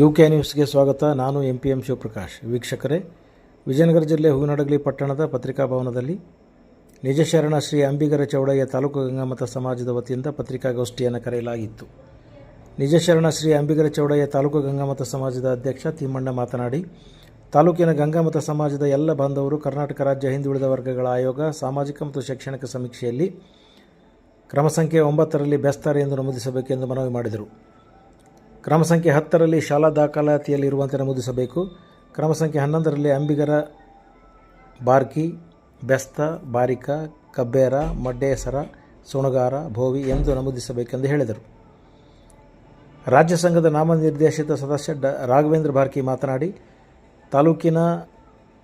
U K ನ್ಯೂಸ್ಗೆ ಸ್ವಾಗತ. ನಾನು ಎಂ ಪಿ ಎಂ ಶಿವಪ್ರಕಾಶ್. ವೀಕ್ಷಕರೇ, ವಿಜಯನಗರ ಜಿಲ್ಲೆ ಹೂವಿನಡಗಲಿ ಪಟ್ಟಣದ ಪತ್ರಿಕಾ ಭವನದಲ್ಲಿ ನಿಜಶರಣ ಶ್ರೀ ಅಂಬಿಗರ ಚೌಡಯ್ಯ ತಾಲೂಕು ಗಂಗಾಮತ ಸಮಾಜದ ವತಿಯಿಂದ ಪತ್ರಿಕಾಗೋಷ್ಠಿಯನ್ನು ಕರೆಯಲಾಗಿತ್ತು. ನಿಜಶರಣ ಶ್ರೀ ಅಂಬಿಗರ ಚೌಡಯ್ಯ ತಾಲೂಕು ಗಂಗಾಮತ ಸಮಾಜದ ಅಧ್ಯಕ್ಷ ತಿಮ್ಮಣ್ಣ ಮಾತನಾಡಿ, ತಾಲೂಕಿನ ಗಂಗಾಮತ ಸಮಾಜದ ಎಲ್ಲ ಬಾಂಧವರು, ಕರ್ನಾಟಕ ರಾಜ್ಯ ಹಿಂದುಳಿದ ವರ್ಗಗಳ ಆಯೋಗ, ಸಾಮಾಜಿಕ ಮತ್ತು ಶೈಕ್ಷಣಿಕ ಸಮೀಕ್ಷೆಯಲ್ಲಿ ಕ್ರಮ ಸಂಖ್ಯೆ ಒಂಬತ್ತರಲ್ಲಿ ಬೆಸ್ತಾರೆ ಎಂದು ನಮೂದಿಸಬೇಕೆಂದು ಮನವಿ ಮಾಡಿದರು. ಕ್ರಮ ಸಂಖ್ಯೆ ಹತ್ತರಲ್ಲಿ ಶಾಲಾ ದಾಖಲಾತಿಯಲ್ಲಿರುವಂತೆ ನಮೂದಿಸಬೇಕು. ಕ್ರಮ ಸಂಖ್ಯೆ ಹನ್ನೊಂದರಲ್ಲಿ ಅಂಬಿಗರ, ಬಾರ್ಕಿ, ಬೆಸ್ತ, ಬಾರಿಕ, ಕಬ್ಬೇರ, ಮಡ್ಡೇಸರ, ಸುಣಗಾರ, ಭೋವಿ ಎಂದು ನಮೂದಿಸಬೇಕೆಂದು ಹೇಳಿದರು. ರಾಜ್ಯ ಸಂಘದ ನಾಮನಿರ್ದೇಶಿತ ಸದಸ್ಯ ಡ ರಾಘವೇಂದ್ರ ಬಾರ್ಕಿ ಮಾತನಾಡಿ, ತಾಲೂಕಿನ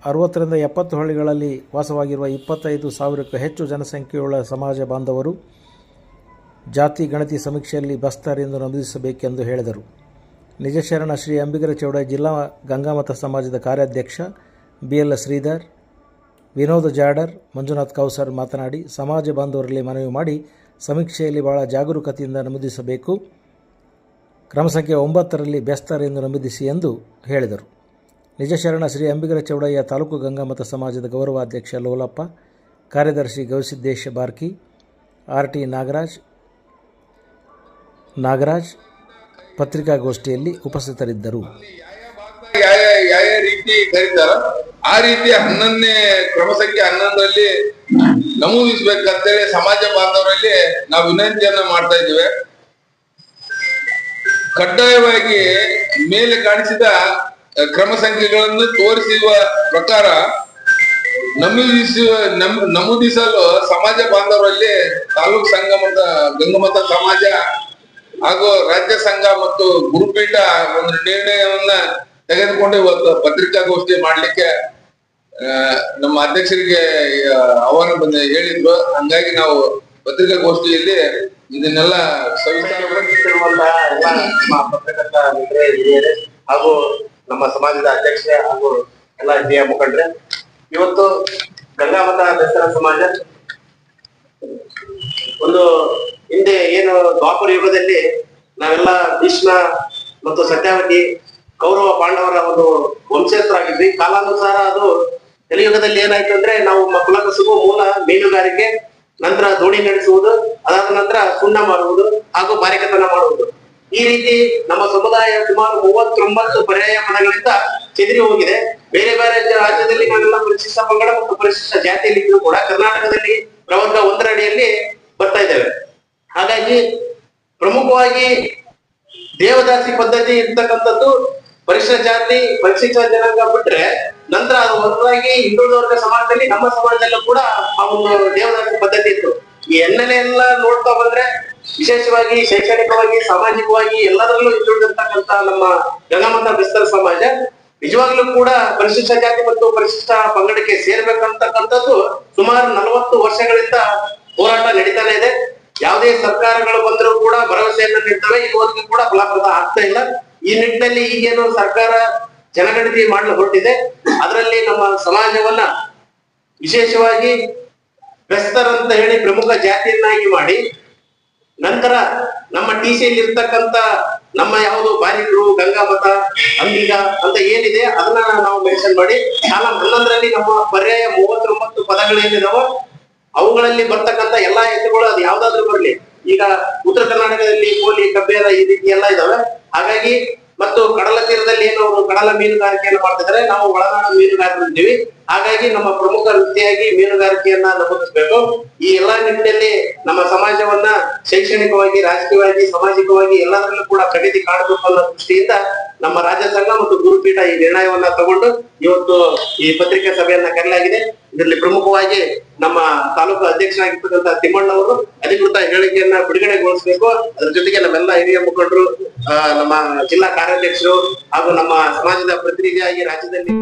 ಅರವತ್ತರಿಂದ ಎಪ್ಪತ್ತು ಹಳ್ಳಿಗಳಲ್ಲಿ ವಾಸವಾಗಿರುವ ಇಪ್ಪತ್ತೈದು ಸಾವಿರಕ್ಕೂ ಹೆಚ್ಚು ಜನಸಂಖ್ಯೆಯುಳ್ಳ ಸಮಾಜ ಬಾಂಧವರು ಜಾತಿ ಗಣತಿ ಸಮೀಕ್ಷೆಯಲ್ಲಿ ಬಸ್ತಾರ್ ಎಂದು ನಮೂದಿಸಬೇಕೆಂದು ಹೇಳಿದರು. ನಿಜಶರಣ ಶ್ರೀ ಅಂಬಿಗರ ಚೌಡ ಜಿಲ್ಲಾ ಗಂಗಾಮತ ಸಮಾಜದ ಕಾರ್ಯಾಧ್ಯಕ್ಷ ಬಿ ಎಲ್ ಶ್ರೀಧರ್, ವಿನೋದ್ ಜಾಡರ್, ಮಂಜುನಾಥ್ ಕೌಸರ್ ಮಾತನಾಡಿ, ಸಮಾಜ ಬಾಂಧವರಲ್ಲಿ ಮನವಿ ಮಾಡಿ ಸಮೀಕ್ಷೆಯಲ್ಲಿ ಬಹಳ ಜಾಗರೂಕತೆಯಿಂದ ನಮೂದಿಸಬೇಕು. ಕ್ರಮ ಸಂಖ್ಯೆ ಒಂಬತ್ತರಲ್ಲಿ ಬೆಸ್ತಾರ್ ಎಂದು ನಮೂದಿಸಿ ಎಂದು ಹೇಳಿದರು. ನಿಜಶರಣ ಶ್ರೀ ಅಂಬಿಗರ ಚೌಡಯ್ಯ ತಾಲೂಕು ಗಂಗಾಮತ ಸಮಾಜದ ಗೌರವಾಧ್ಯಕ್ಷ ಲೋಲಪ್ಪ, ಕಾರ್ಯದರ್ಶಿ ಗವಿಸಿದ್ದೇಶ ಬಾರ್ಕಿ, ಆರ್ ಟಿ ನಾಗರಾಜ್ ನಾಗರಾಜ್ ಪತ್ರಿಕಾಗೋಷ್ಠಿಯಲ್ಲಿ ಉಪಸ್ಥಿತರಿದ್ದರು. ಯಾವ ರೀತಿ ಕರೀತಾರೋ, ಆ ರೀತಿ ಹನ್ನೊಂದನೇ ಕ್ರಮ ಸಂಖ್ಯೆ ಹನ್ನೊಂದರಲ್ಲಿ ನಮೂದಿಸ್ಬೇಕಂತೇಳಿ ಸಮಾಜ ಬಾಂಧವರಲ್ಲಿ ನಾವು ವಿನಂತಿಯನ್ನ ಮಾಡ್ತಾ ಇದ್ದೇವೆ. ಕಡ್ಡಾಯವಾಗಿ ಮೇಲೆ ಕಾಣಿಸಿದ ಕ್ರಮ ಸಂಖ್ಯೆಗಳನ್ನು ತೋರಿಸುವ ಪ್ರಕಾರ ನಮೂದಿಸುವ ನಮೂದಿಸಲು ಸಮಾಜ ಬಾಂಧವರಲ್ಲಿ ತಾಲೂಕ್ ಸಂಗಮದ ಗಂಗಮತ ಸಮಾಜ ಹಾಗೂ ರಾಜ್ಯ ಸಂಘ ಮತ್ತು ಗುರುಪೀಠ ಒಂದು ನಿರ್ಣಯವನ್ನ ತೆಗೆದುಕೊಂಡು ಇವತ್ತು ಪತ್ರಿಕಾಗೋಷ್ಠಿ ಮಾಡ್ಲಿಕ್ಕೆ ನಮ್ಮ ಅಧ್ಯಕ್ಷರಿಗೆ ಅವರ ಬಂದ ಹೇಳಿದ್ರು. ಹಂಗಾಗಿ ನಾವು ಪತ್ರಿಕಾಗೋಷ್ಠಿಯಲ್ಲಿ ಇದನ್ನೆಲ್ಲ ಪತ್ರಕರ್ತ ಹಾಗೂ ನಮ್ಮ ಸಮಾಜದ ಅಧ್ಯಕ್ಷ ಹಾಗೂ ಎಲ್ಲ ಹಿರಿಯ ಮುಖಂಡ್ರೆ. ಇವತ್ತು ಗಂಗಾಮತ ದಸರಾ ಸಮಾಜ ಒಂದು ಹಿಂದೆ ಏನು ದ್ವಾಪರ ಯುಗದಲ್ಲಿ ನಾವೆಲ್ಲ ಭೀಷ್ಮ ಮತ್ತು ಸತ್ಯಾವತಿ, ಕೌರವ, ಪಾಂಡವರ ಒಂದು ವಂಶಸ್ಥರಾಗಿದ್ವಿ. ಕಾಲಾನುಸಾರ ಅದು ಕಲಿಯುಗದಲ್ಲಿ ಏನಾಯ್ತು ಅಂದ್ರೆ ನಾವು ಮಕ್ಕಳ ಕುಲಕಸುಬು ಮೂಲ ಮೀನುಗಾರಿಕೆ, ನಂತರ ದೋಣಿ ನಡೆಸುವುದು, ಅದಾದ ನಂತರ ಸುಣ್ಣ ಮಾಡುವುದು ಹಾಗೂ ಬಾರಿಕತನ ಮಾಡುವುದು. ಈ ರೀತಿ ನಮ್ಮ ಸಮುದಾಯ ಸುಮಾರು ಮೂವತ್ತೊಂಬತ್ತು ಪರ್ಯಾಯ ಪದಗಳಿಂದ ಚೆದರಿ ಹೋಗಿದೆ. ಬೇರೆ ಬೇರೆ ರಾಜ್ಯದಲ್ಲಿ ನಾವೆಲ್ಲ ಪರಿಶಿಷ್ಟ ಪಂಗಡ ಮತ್ತು ಪರಿಶಿಷ್ಟ ಜಾತಿಯಲ್ಲಿ ಕೂಡ ಕರ್ನಾಟಕದಲ್ಲಿ ಪ್ರವರ್ಗ ಒಂದರ ಅಡಿಯಲ್ಲಿ ಬರ್ತಾ ಇದ್ದೇವೆ. ಹಾಗಾಗಿ ಪ್ರಮುಖವಾಗಿ ದೇವದಾಸಿ ಪದ್ಧತಿ ಇರ್ತಕ್ಕಂಥದ್ದು ಪರಿಶಿಷ್ಟ ಜಾತಿ, ಪರಿಶಿಷ್ಟ ಜನಾಂಗ ಬಿಟ್ರೆ ನಂತರ ಅದು ಹೊರತಾಗಿ ವರ್ಗ ಸಮಾಜದಲ್ಲಿ ನಮ್ಮ ಸಮಾಜದಲ್ಲೂ ಕೂಡ ಆ ಒಂದು ದೇವದಾಸಿ ಪದ್ಧತಿ ಇತ್ತು. ಈ ಎಲ್ಲ ನೋಡ್ತಾ ಬಂದ್ರೆ ವಿಶೇಷವಾಗಿ, ಶೈಕ್ಷಣಿಕವಾಗಿ, ಸಾಮಾಜಿಕವಾಗಿ ಎಲ್ಲದರಲ್ಲೂ ಹಿಂದುಳಿದಿರ್ತಕ್ಕಂತ ನಮ್ಮ ಗಂಗಮತ ಬಿಸ್ತರ ಸಮಾಜ ನಿಜವಾಗ್ಲೂ ಕೂಡ ಪರಿಶಿಷ್ಟ ಜಾತಿ ಮತ್ತು ಪರಿಶಿಷ್ಟ ಪಂಗಡಕ್ಕೆ ಸೇರ್ಬೇಕಂತಕ್ಕಂಥದ್ದು ಸುಮಾರು ನಲವತ್ತು ವರ್ಷಗಳಿಂದ ಹೋರಾಟ ನಡೀತಾನೆ ಇದೆ. ಯಾವುದೇ ಸರ್ಕಾರಗಳು ಬಂದರೂ ಕೂಡ ಭರವಸೆಯನ್ನ ನೀಡ್ತವೆ. ಇವತ್ತಿಗೂ ಕೂಡ ಫಲಪ್ರದ ಆಗ್ತಾ ಇಲ್ಲ. ಈ ನಿಟ್ಟಿನಲ್ಲಿ ಈಗೇನು ಸರ್ಕಾರ ಜನಗಣತಿ ಮಾಡಲು ಹೊರಟಿದೆ. ಅದರಲ್ಲಿ ನಮ್ಮ ಸಮಾಜವನ್ನ ವಿಶೇಷವಾಗಿ ಅಂತ ಹೇಳಿ ಪ್ರಮುಖ ಜಾತಿಯನ್ನಾಗಿ ಮಾಡಿ, ನಂತರ ನಮ್ಮ ಟಿ ಸಿಯಲ್ಲಿ ಇರ್ತಕ್ಕಂತ ನಮ್ಮ ಯಾವುದು ಬಾಲಿಕರು ಗಂಗಾಮತ ಅಂಬಿಗ ಅಂತ ಏನಿದೆ ಅದನ್ನ ನಾವು ಮೆನ್ಷನ್ ಮಾಡಿ ಕಾಲಂ ಹನ್ನೊಂದರಲ್ಲಿ ನಮ್ಮ ಪರ್ಯಾಯ ಮೂವತ್ತೊಂಬತ್ತು ಪದಗಳೇನಿದಾವೋ ಅವುಗಳಲ್ಲಿ ಬರ್ತಕ್ಕಂತ ಎಲ್ಲಾ ಎತ್ತುಗಳು ಅದು ಯಾವ್ದಾದ್ರು ಬರಲಿ. ಈಗ ಉತ್ತರ ಕರ್ನಾಟಕದಲ್ಲಿ ಕೋಲಿ ಕಬ್ಬೇರ ಈ ರೀತಿ ಎಲ್ಲ ಇದಾವೆ. ಹಾಗಾಗಿ ಮತ್ತು ಕಡಲ ತೀರದಲ್ಲಿ ಏನು ಕಡಲ ಮೀನುಗಾರಿಕೆಯನ್ನು ಮಾಡ್ತಿದ್ರೆ ನಾವು ಒಳನಾಡು ಮೀನುಗಾರರು ಇದ್ದೀವಿ. ಹಾಗಾಗಿ ನಮ್ಮ ಪ್ರಮುಖ ವೃತ್ತಿಯಾಗಿ ಮೀನುಗಾರಿಕೆಯನ್ನ ನಮೂದಿಸಬೇಕು. ಈ ಎಲ್ಲಾ ನಿಟ್ಟಿನಲ್ಲಿ ನಮ್ಮ ಸಮಾಜವನ್ನ ಶೈಕ್ಷಣಿಕವಾಗಿ, ರಾಜಕೀಯವಾಗಿ, ಸಾಮಾಜಿಕವಾಗಿ ಎಲ್ಲದರಲ್ಲೂ ಕೂಡ ಪ್ರಗತಿ ಕಾಣಬೇಕು ಅನ್ನೋ ದೃಷ್ಟಿಯಿಂದ ನಮ್ಮ ರಾಜ್ಯ ಸಂಘ ಮತ್ತು ಗುರುಪೀಠ ಈ ನಿರ್ಣಯವನ್ನ ತಗೊಂಡು ಇವತ್ತು ಈ ಪತ್ರಿಕಾ ಸಭೆಯನ್ನ ಕರೆಯಲಾಗಿದೆ. ಇದರಲ್ಲಿ ಪ್ರಮುಖವಾಗಿ ನಮ್ಮ ತಾಲೂಕು ಅಧ್ಯಕ್ಷರಾಗಿರ್ತಕ್ಕಂಥ ತಿಮ್ಮಣ್ಣವರು ಅಧಿಕೃತ ಹೇಳಿಕೆಯನ್ನ ಬಿಡುಗಡೆಗೊಳಿಸಬೇಕು. ಅದ್ರ ಜೊತೆಗೆ ನಮ್ಮೆಲ್ಲ ಹಿರಿಯ ಮುಖಂಡರು ನಮ್ಮ ಜಿಲ್ಲಾ ಕಾರ್ಯಾಧ್ಯಕ್ಷರು ಹಾಗೂ ನಮ್ಮ ಸಮಾಜದ ಪ್ರತಿನಿಧಿಯಾಗಿ ರಾಜ್ಯದಲ್ಲಿ